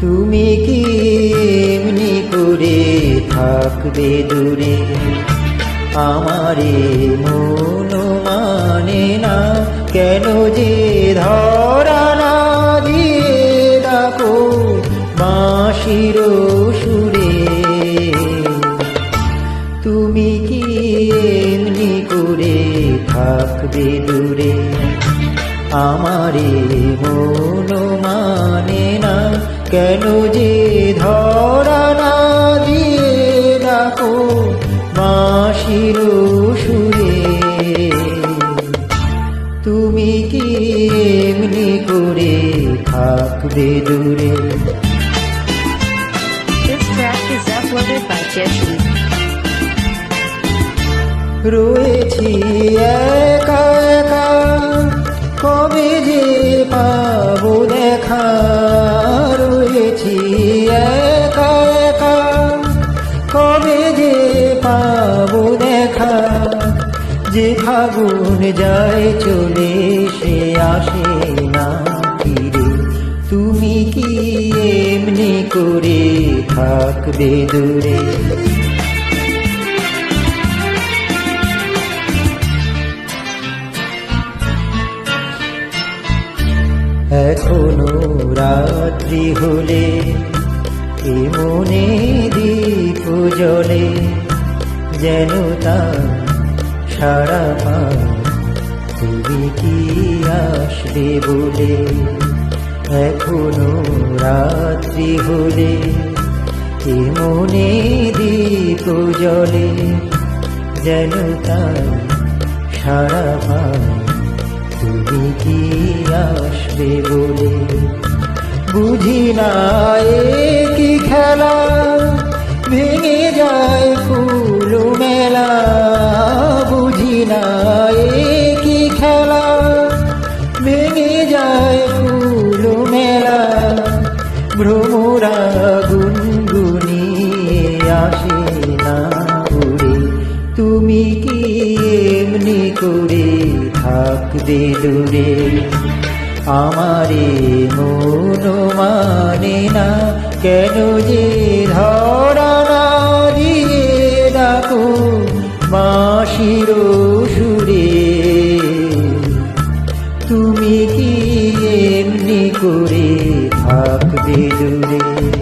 তুমি কি এমনি করে থাকবে দূরে? আমারে মন মানে না, কেন যে ধরা না দিয়ে দেখো বাঁশির সুরে? তুমি কি এমনি করে থাকবে দূরে? আমারে মন মানে না কেন যে ধরা না দিয়ে ডাকো বাঁশির সুরে? তুমি কি এমনি করে থাকবে দূরে? রয়েছি একা যে ফাগুন যায় চলে, সে আসে না ফিরে। তুমি কি এমনি করে থাকবে দূরে? এখনও রাত্রি হলে এ মনে দীপ জলে যেন তার সারা তুমি কি আসবে বলে? এখনও রাত্রি হলে এ মনে দীপ জলে যেন তার সারা পায় তুমি কি আসবে বলে? বুঝি না এ কি খেলা? ভ্রমরা গুনগুনি আসে না উড়ে তুমি কি এমনি করে থাকবে দূরে? আমারে মন মানে না কেন যে ধরা দিয়ে ডাকো মাসির সুরে? তুমি কি এমনি করে Bak